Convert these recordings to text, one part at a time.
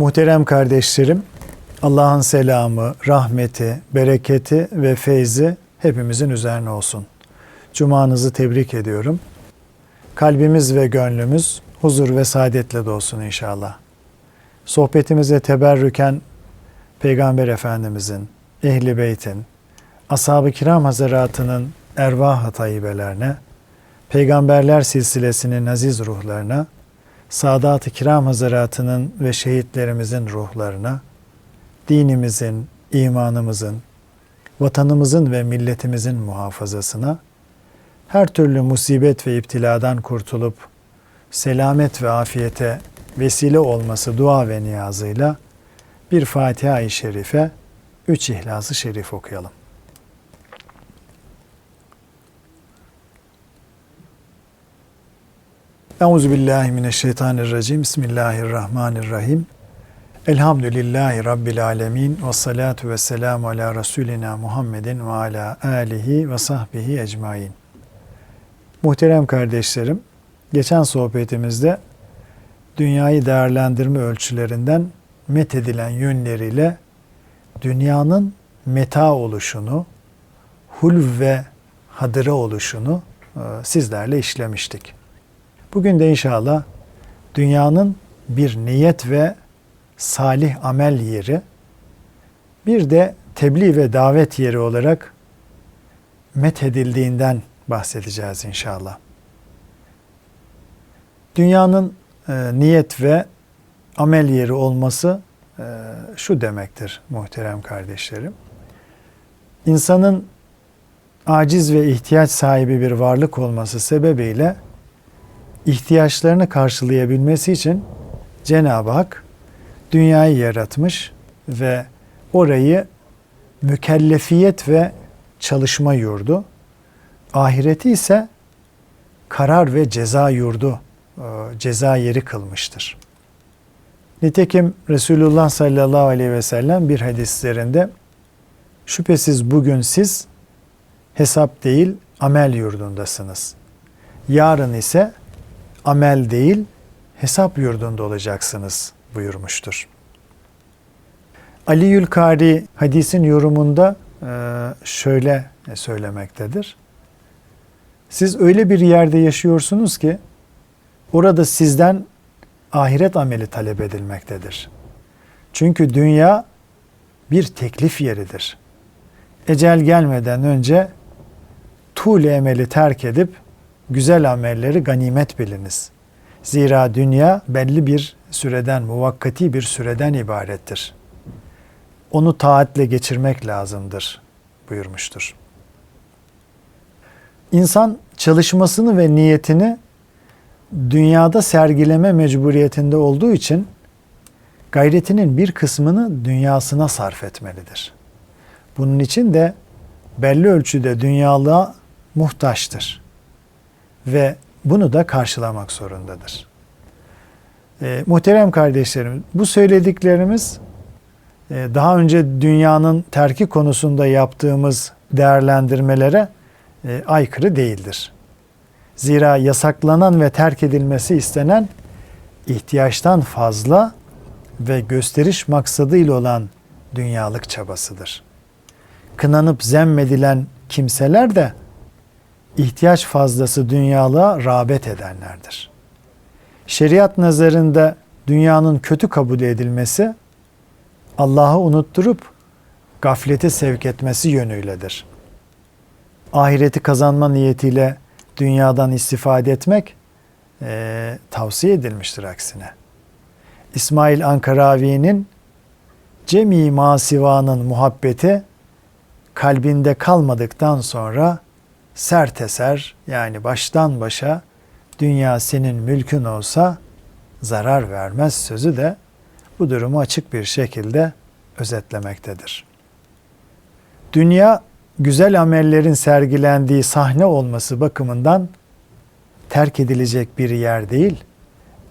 Muhterem kardeşlerim, Allah'ın selamı, rahmeti, bereketi ve feyzi hepimizin üzerine olsun. Cumanızı tebrik ediyorum. Kalbimiz ve gönlümüz huzur ve saadetle dolsun inşallah. Sohbetimize teberrüken Peygamber Efendimizin, Ehli Beyt'in, Ashab-ı Kiram Hazaratının ervah tayyibelerine, Peygamberler silsilesinin aziz ruhlarına, Sadat-ı Kiram Hazaratının ve şehitlerimizin ruhlarına, dinimizin, imanımızın, vatanımızın ve milletimizin muhafazasına, her türlü musibet ve iptiladan kurtulup selamet ve afiyete vesile olması dua ve niyazıyla bir Fatiha-i Şerife, üç İhlas-ı Şerif okuyalım. Euzu billahi mineşşeytanirracim. Bismillahirrahmanirrahim. Elhamdülillahi rabbil alamin ve salatu vesselamü ala rasulina Muhammedin ve ala alihi ve sahbihi ecmaîn. Muhterem kardeşlerim, geçen sohbetimizde dünyayı değerlendirme ölçülerinden met edilen yönleriyle dünyanın meta oluşunu, hulv ve hadıra oluşunu e, sizlerle işlemiştik. Bugün de inşallah dünyanın bir niyet ve salih amel yeri, bir de tebliğ ve davet yeri olarak methedildiğinden bahsedeceğiz inşallah. Dünyanın e, niyet ve amel yeri olması e, şu demektir muhterem kardeşlerim. İnsanın aciz ve ihtiyaç sahibi bir varlık olması sebebiyle ihtiyaçlarını karşılayabilmesi için Cenab-ı Hak dünyayı yaratmış ve orayı mükellefiyet ve çalışma yurdu, ahireti ise karar ve ceza yurdu, e, ceza yeri kılmıştır. Nitekim Resulullah sallallahu aleyhi ve sellem bir hadislerinde şüphesiz bugün siz hesap değil amel yurdundasınız. Yarın ise amel değil hesap yurdunda olacaksınız buyurmuştur. Ali Yülkari hadisin yorumunda e, şöyle söylemektedir. Siz öyle bir yerde yaşıyorsunuz ki orada sizden ahiret ameli talep edilmektedir. Çünkü dünya bir teklif yeridir. Ecel gelmeden önce tuğle emeli terk edip güzel amelleri ganimet biliniz. Zira dünya belli bir süreden, muvakkati bir süreden ibarettir. Onu taatle geçirmek lazımdır buyurmuştur. İnsan çalışmasını ve niyetini dünyada sergileme mecburiyetinde olduğu için gayretinin bir kısmını dünyasına sarf etmelidir. Bunun için de belli ölçüde dünyalığa muhtaçtır ve bunu da karşılamak zorundadır. E, muhterem kardeşlerim, bu söylediklerimiz e, daha önce dünyanın terki konusunda yaptığımız değerlendirmelere e, aykırı değildir. Zira yasaklanan ve terk edilmesi istenen ihtiyaçtan fazla ve gösteriş maksadıyla olan dünyalık çabasıdır. Kınanıp zemmedilen kimseler de ihtiyaç fazlası dünyalığa rağbet edenlerdir. Şeriat nazarında dünyanın kötü kabul edilmesi Allah'ı unutturup gaflete sevk etmesi yönüyledir. Ahireti kazanma niyetiyle dünyadan istifade etmek e, tavsiye edilmiştir aksine. İsmail Ankaravi'nin cemi masivanın muhabbeti kalbinde kalmadıktan sonra sert eser yani baştan başa dünya senin mülkün olsa zarar vermez sözü de bu durumu açık bir şekilde özetlemektedir. Dünya güzel amellerin sergilendiği sahne olması bakımından terk edilecek bir yer değil,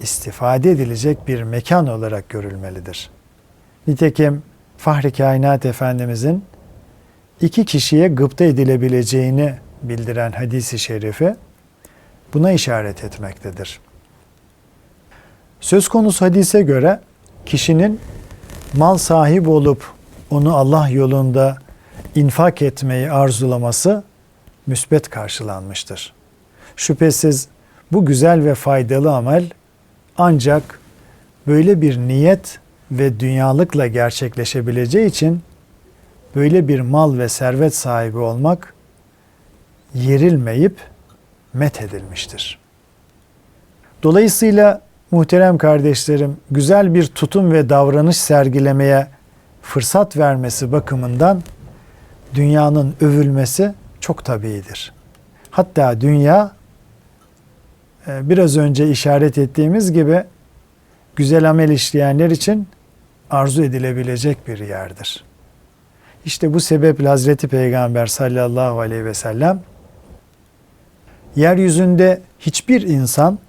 istifade edilecek bir mekan olarak görülmelidir. Nitekim Fahri Kainat Efendimizin iki kişiye gıpta edilebileceğini bildiren hadisi şerifi buna işaret etmektedir. Söz konusu hadise göre kişinin mal sahibi olup onu Allah yolunda infak etmeyi arzulaması müsbet karşılanmıştır. Şüphesiz bu güzel ve faydalı amel ancak böyle bir niyet ve dünyalıkla gerçekleşebileceği için böyle bir mal ve servet sahibi olmak yerilmeyip met edilmiştir. Dolayısıyla muhterem kardeşlerim güzel bir tutum ve davranış sergilemeye fırsat vermesi bakımından dünyanın övülmesi çok tabiidir. Hatta dünya e, biraz önce işaret ettiğimiz gibi güzel amel işleyenler için arzu edilebilecek bir yerdir. İşte bu sebeple Hazreti Peygamber sallallahu aleyhi ve sellem yeryüzünde hiçbir insan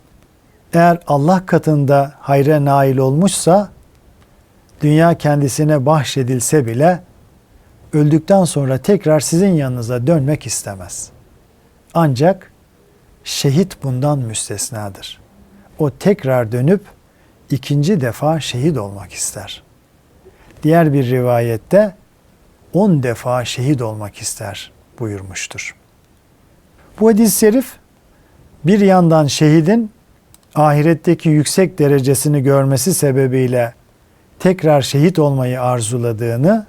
eğer Allah katında hayra nail olmuşsa dünya kendisine bahşedilse bile öldükten sonra tekrar sizin yanınıza dönmek istemez. Ancak şehit bundan müstesnadır. O tekrar dönüp ikinci defa şehit olmak ister. Diğer bir rivayette on defa şehit olmak ister buyurmuştur. Bu hadis-i şerif bir yandan şehidin ahiretteki yüksek derecesini görmesi sebebiyle tekrar şehit olmayı arzuladığını,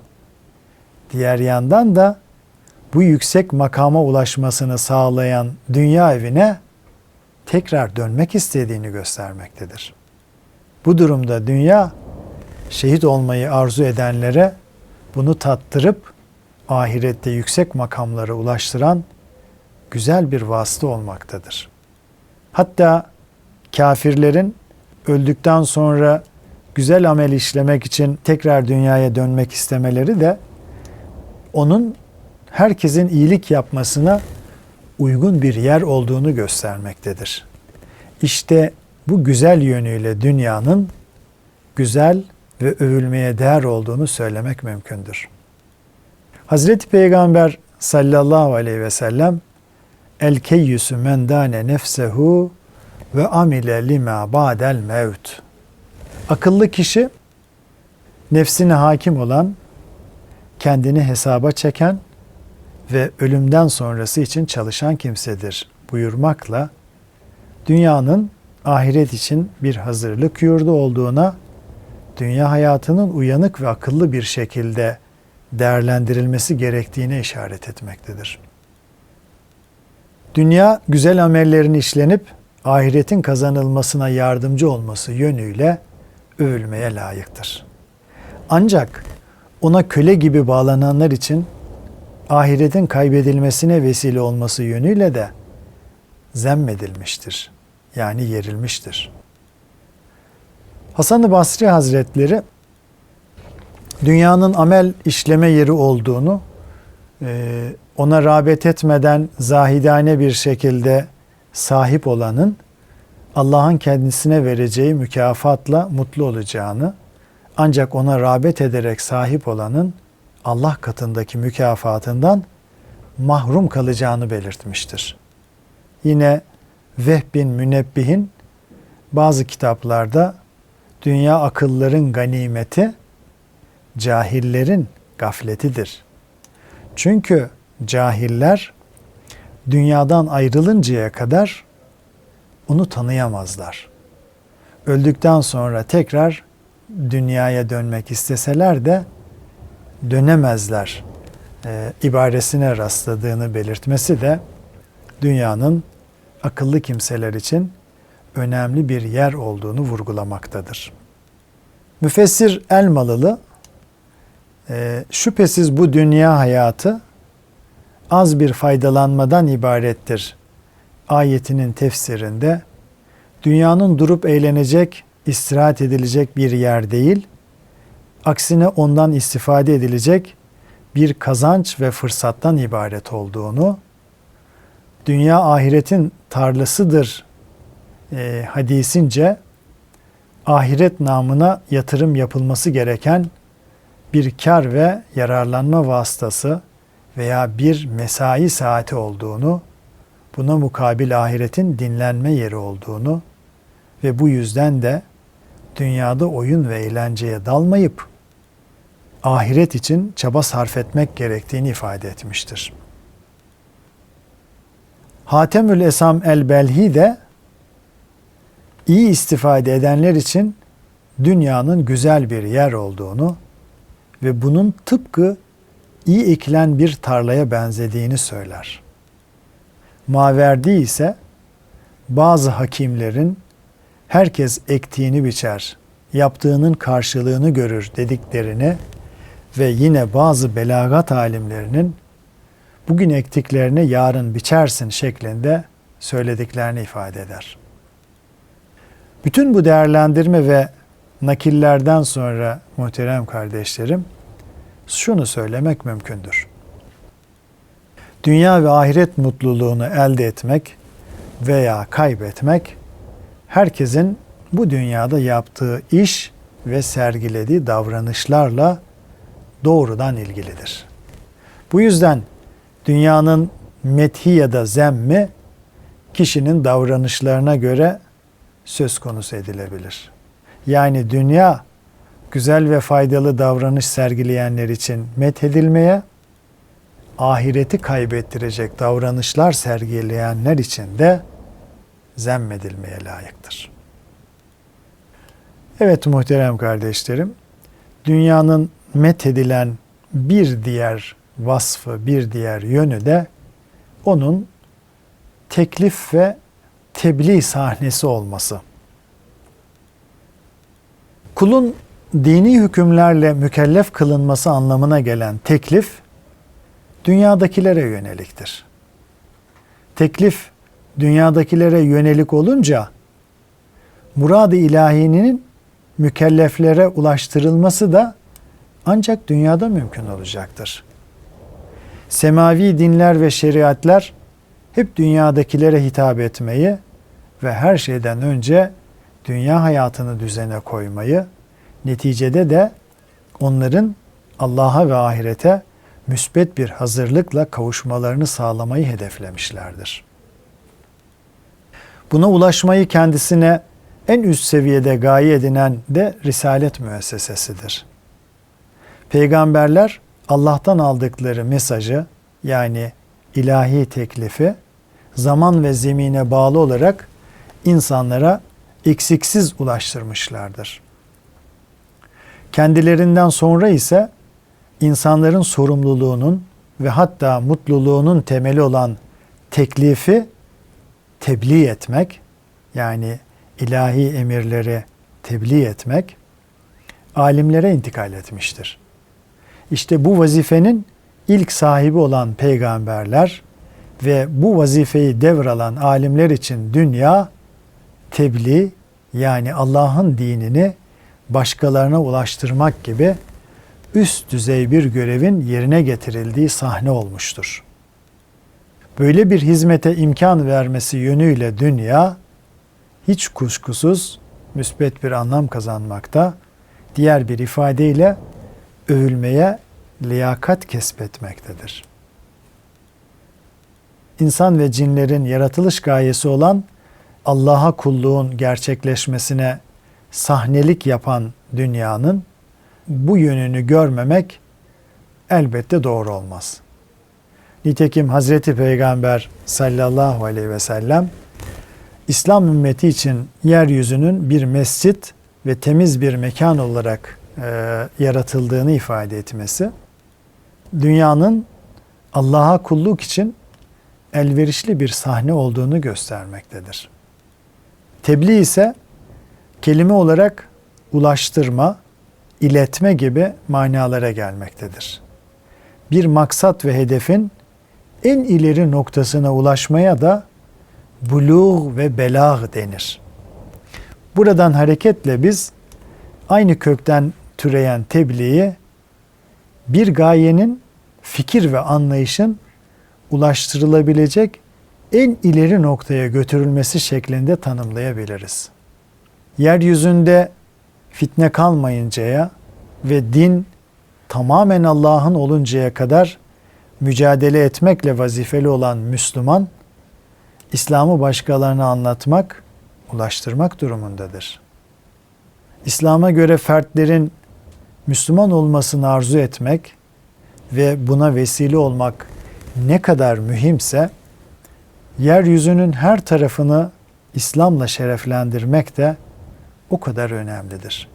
diğer yandan da bu yüksek makama ulaşmasını sağlayan dünya evine tekrar dönmek istediğini göstermektedir. Bu durumda dünya şehit olmayı arzu edenlere bunu tattırıp ahirette yüksek makamlara ulaştıran güzel bir vasıta olmaktadır. Hatta kafirlerin öldükten sonra güzel amel işlemek için tekrar dünyaya dönmek istemeleri de onun herkesin iyilik yapmasına uygun bir yer olduğunu göstermektedir. İşte bu güzel yönüyle dünyanın güzel ve övülmeye değer olduğunu söylemek mümkündür. Hazreti Peygamber sallallahu aleyhi ve sellem el keyyüsü men dane nefsehu ve amile lima ba'del mevt. Akıllı kişi nefsine hakim olan, kendini hesaba çeken ve ölümden sonrası için çalışan kimsedir buyurmakla dünyanın ahiret için bir hazırlık yurdu olduğuna, dünya hayatının uyanık ve akıllı bir şekilde değerlendirilmesi gerektiğine işaret etmektedir. Dünya güzel amellerin işlenip ahiretin kazanılmasına yardımcı olması yönüyle övülmeye layıktır. Ancak ona köle gibi bağlananlar için ahiretin kaybedilmesine vesile olması yönüyle de zemmedilmiştir. Yani yerilmiştir. Hasan-ı Basri Hazretleri dünyanın amel işleme yeri olduğunu ona rağbet etmeden zahidane bir şekilde sahip olanın Allah'ın kendisine vereceği mükafatla mutlu olacağını ancak ona rağbet ederek sahip olanın Allah katındaki mükafatından mahrum kalacağını belirtmiştir. Yine Vehbin Münebbihin bazı kitaplarda dünya akılların ganimeti, cahillerin gafletidir. Çünkü cahiller dünyadan ayrılıncaya kadar onu tanıyamazlar. Öldükten sonra tekrar dünyaya dönmek isteseler de dönemezler e, ibaresine rastladığını belirtmesi de dünyanın akıllı kimseler için önemli bir yer olduğunu vurgulamaktadır. Müfessir Elmalılı e, şüphesiz bu dünya hayatı az bir faydalanmadan ibarettir. Ayetinin tefsirinde dünyanın durup eğlenecek, istirahat edilecek bir yer değil, aksine ondan istifade edilecek bir kazanç ve fırsattan ibaret olduğunu, dünya ahiretin tarlasıdır e, hadisince ahiret namına yatırım yapılması gereken bir kar ve yararlanma vasıtası veya bir mesai saati olduğunu, buna mukabil ahiretin dinlenme yeri olduğunu ve bu yüzden de dünyada oyun ve eğlenceye dalmayıp ahiret için çaba sarf etmek gerektiğini ifade etmiştir. Hatemül Esam el-Belhi de iyi istifade edenler için dünyanın güzel bir yer olduğunu ve bunun tıpkı iyi ekilen bir tarlaya benzediğini söyler. Maverdi ise bazı hakimlerin herkes ektiğini biçer, yaptığının karşılığını görür dediklerini ve yine bazı belagat alimlerinin bugün ektiklerini yarın biçersin şeklinde söylediklerini ifade eder. Bütün bu değerlendirme ve nakillerden sonra muhterem kardeşlerim şunu söylemek mümkündür. Dünya ve ahiret mutluluğunu elde etmek veya kaybetmek herkesin bu dünyada yaptığı iş ve sergilediği davranışlarla doğrudan ilgilidir. Bu yüzden dünyanın methi ya da zemmi kişinin davranışlarına göre söz konusu edilebilir. Yani dünya güzel ve faydalı davranış sergileyenler için methedilmeye, ahireti kaybettirecek davranışlar sergileyenler için de zemmedilmeye layıktır. Evet muhterem kardeşlerim, dünyanın methedilen bir diğer vasfı, bir diğer yönü de onun teklif ve tebliğ sahnesi olması. Kulun dini hükümlerle mükellef kılınması anlamına gelen teklif dünyadakilere yöneliktir. Teklif dünyadakilere yönelik olunca murad-ı ilahinin mükelleflere ulaştırılması da ancak dünyada mümkün olacaktır. Semavi dinler ve şeriatlar hep dünyadakilere hitap etmeyi ve her şeyden önce dünya hayatını düzene koymayı, neticede de onların Allah'a ve ahirete müsbet bir hazırlıkla kavuşmalarını sağlamayı hedeflemişlerdir. Buna ulaşmayı kendisine en üst seviyede gaye edinen de risalet müessesesidir. Peygamberler Allah'tan aldıkları mesajı yani ilahi teklifi zaman ve zemine bağlı olarak insanlara eksiksiz ulaştırmışlardır. Kendilerinden sonra ise insanların sorumluluğunun ve hatta mutluluğunun temeli olan teklifi tebliğ etmek yani ilahi emirleri tebliğ etmek alimlere intikal etmiştir. İşte bu vazifenin ilk sahibi olan peygamberler ve bu vazifeyi devralan alimler için dünya tebliğ yani Allah'ın dinini başkalarına ulaştırmak gibi üst düzey bir görevin yerine getirildiği sahne olmuştur. Böyle bir hizmete imkan vermesi yönüyle dünya hiç kuşkusuz müsbet bir anlam kazanmakta, diğer bir ifadeyle övülmeye liyakat kesbetmektedir. İnsan ve cinlerin yaratılış gayesi olan Allah'a kulluğun gerçekleşmesine sahnelik yapan dünyanın bu yönünü görmemek elbette doğru olmaz. Nitekim Hazreti Peygamber sallallahu aleyhi ve sellem İslam ümmeti için yeryüzünün bir mescit ve temiz bir mekan olarak e, yaratıldığını ifade etmesi, dünyanın Allah'a kulluk için elverişli bir sahne olduğunu göstermektedir. Tebliğ ise kelime olarak ulaştırma, iletme gibi manalara gelmektedir. Bir maksat ve hedefin en ileri noktasına ulaşmaya da buluğ ve belag denir. Buradan hareketle biz aynı kökten türeyen tebliği bir gayenin fikir ve anlayışın ulaştırılabilecek en ileri noktaya götürülmesi şeklinde tanımlayabiliriz. Yeryüzünde fitne kalmayıncaya ve din tamamen Allah'ın oluncaya kadar mücadele etmekle vazifeli olan Müslüman, İslam'ı başkalarına anlatmak, ulaştırmak durumundadır. İslam'a göre fertlerin Müslüman olmasını arzu etmek ve buna vesile olmak ne kadar mühimse yeryüzünün her tarafını İslam'la şereflendirmek de o kadar önemlidir.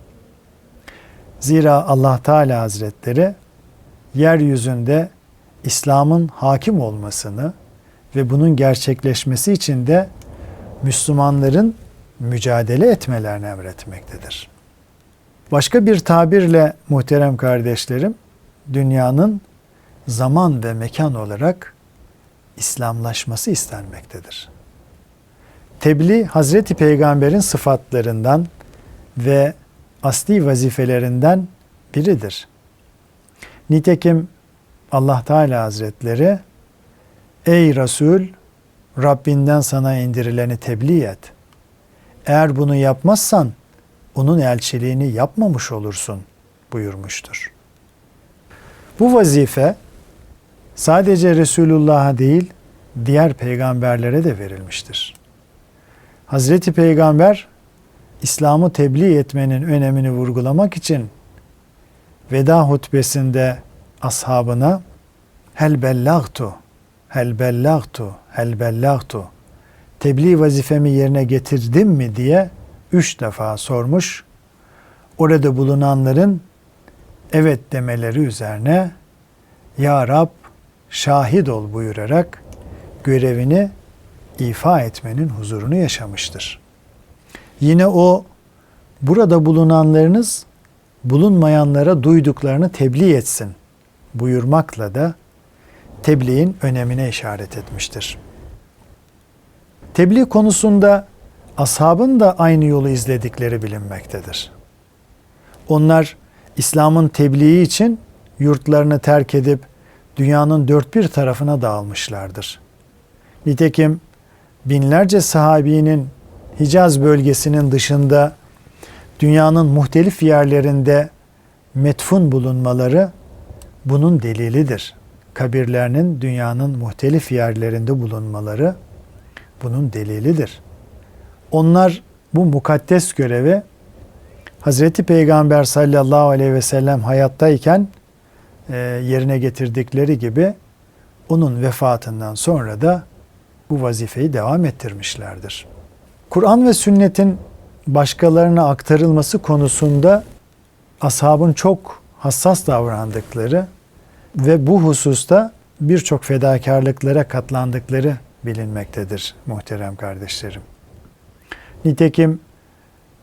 Zira Allah Teala Hazretleri yeryüzünde İslam'ın hakim olmasını ve bunun gerçekleşmesi için de Müslümanların mücadele etmelerini emretmektedir. Başka bir tabirle muhterem kardeşlerim, dünyanın zaman ve mekan olarak İslamlaşması istenmektedir. Tebliğ Hazreti Peygamber'in sıfatlarından ve asli vazifelerinden biridir. Nitekim Allah Teala Hazretleri Ey Resul Rabbinden sana indirileni tebliğ et. Eğer bunu yapmazsan onun elçiliğini yapmamış olursun buyurmuştur. Bu vazife sadece Resulullah'a değil diğer peygamberlere de verilmiştir. Hazreti Peygamber İslam'ı tebliğ etmenin önemini vurgulamak için veda hutbesinde ashabına hel bellagtu hel bellagtu hel bellagtu tebliğ vazifemi yerine getirdim mi diye üç defa sormuş. Orada bulunanların evet demeleri üzerine Ya Rab şahit ol buyurarak görevini ifa etmenin huzurunu yaşamıştır. Yine o burada bulunanlarınız bulunmayanlara duyduklarını tebliğ etsin buyurmakla da tebliğin önemine işaret etmiştir. Tebliğ konusunda ashabın da aynı yolu izledikleri bilinmektedir. Onlar İslam'ın tebliği için yurtlarını terk edip dünyanın dört bir tarafına dağılmışlardır. Nitekim binlerce sahabinin Hicaz bölgesinin dışında dünyanın muhtelif yerlerinde metfun bulunmaları bunun delilidir. Kabirlerinin dünyanın muhtelif yerlerinde bulunmaları bunun delilidir. Onlar bu mukaddes görevi Hazreti Peygamber sallallahu aleyhi ve sellem hayattayken yerine getirdikleri gibi onun vefatından sonra da bu vazifeyi devam ettirmişlerdir. Kur'an ve sünnetin başkalarına aktarılması konusunda ashabın çok hassas davrandıkları ve bu hususta birçok fedakarlıklara katlandıkları bilinmektedir muhterem kardeşlerim. Nitekim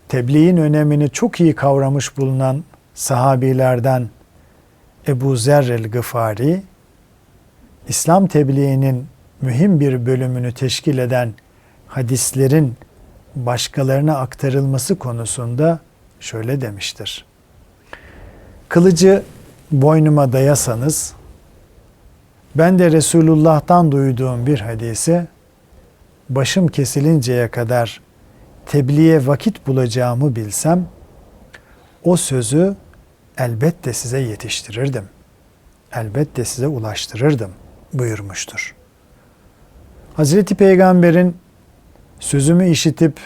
tebliğin önemini çok iyi kavramış bulunan sahabilerden Ebu Zer el-Gıfari, İslam tebliğinin mühim bir bölümünü teşkil eden hadislerin başkalarına aktarılması konusunda şöyle demiştir. Kılıcı boynuma dayasanız, ben de Resulullah'tan duyduğum bir hadisi başım kesilinceye kadar tebliğe vakit bulacağımı bilsem o sözü elbette size yetiştirirdim. Elbette size ulaştırırdım buyurmuştur. Hazreti Peygamber'in sözümü işitip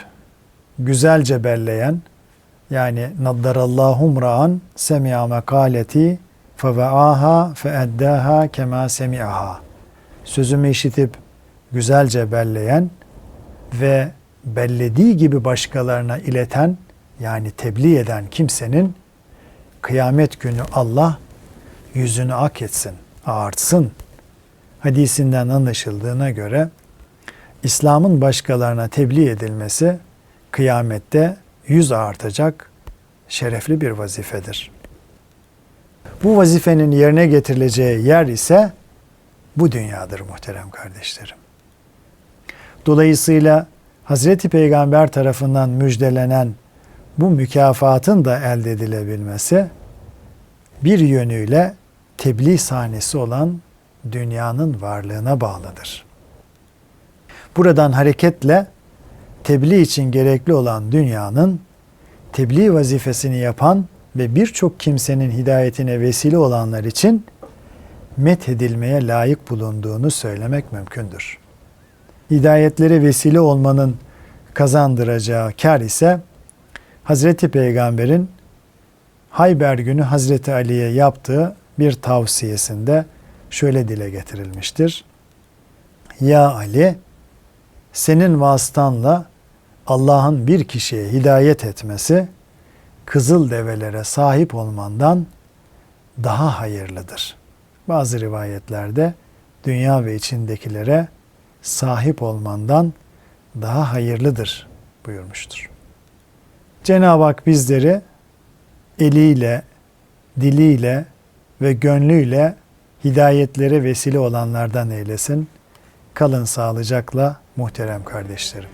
güzelce belleyen yani naddarallahu ra'an semi'a mekaleti feve'aha feeddaha kema semi'aha sözümü işitip güzelce belleyen ve bellediği gibi başkalarına ileten yani tebliğ eden kimsenin kıyamet günü Allah yüzünü ak etsin, ağartsın hadisinden anlaşıldığına göre İslam'ın başkalarına tebliğ edilmesi kıyamette yüz artacak şerefli bir vazifedir. Bu vazifenin yerine getirileceği yer ise bu dünyadır muhterem kardeşlerim. Dolayısıyla Hazreti Peygamber tarafından müjdelenen bu mükafatın da elde edilebilmesi bir yönüyle tebliğ sahnesi olan dünyanın varlığına bağlıdır. Buradan hareketle tebliğ için gerekli olan dünyanın tebliğ vazifesini yapan ve birçok kimsenin hidayetine vesile olanlar için methedilmeye layık bulunduğunu söylemek mümkündür. Hidayetlere vesile olmanın kazandıracağı kar ise Hazreti Peygamber'in Hayber günü Hazreti Ali'ye yaptığı bir tavsiyesinde şöyle dile getirilmiştir. Ya Ali, senin vasıtanla Allah'ın bir kişiye hidayet etmesi, kızıl develere sahip olmandan daha hayırlıdır. Bazı rivayetlerde dünya ve içindekilere sahip olmandan daha hayırlıdır buyurmuştur. Cenab-ı Hak bizleri eliyle, diliyle ve gönlüyle hidayetlere vesile olanlardan eylesin. Kalın sağlıcakla muhterem kardeşlerim.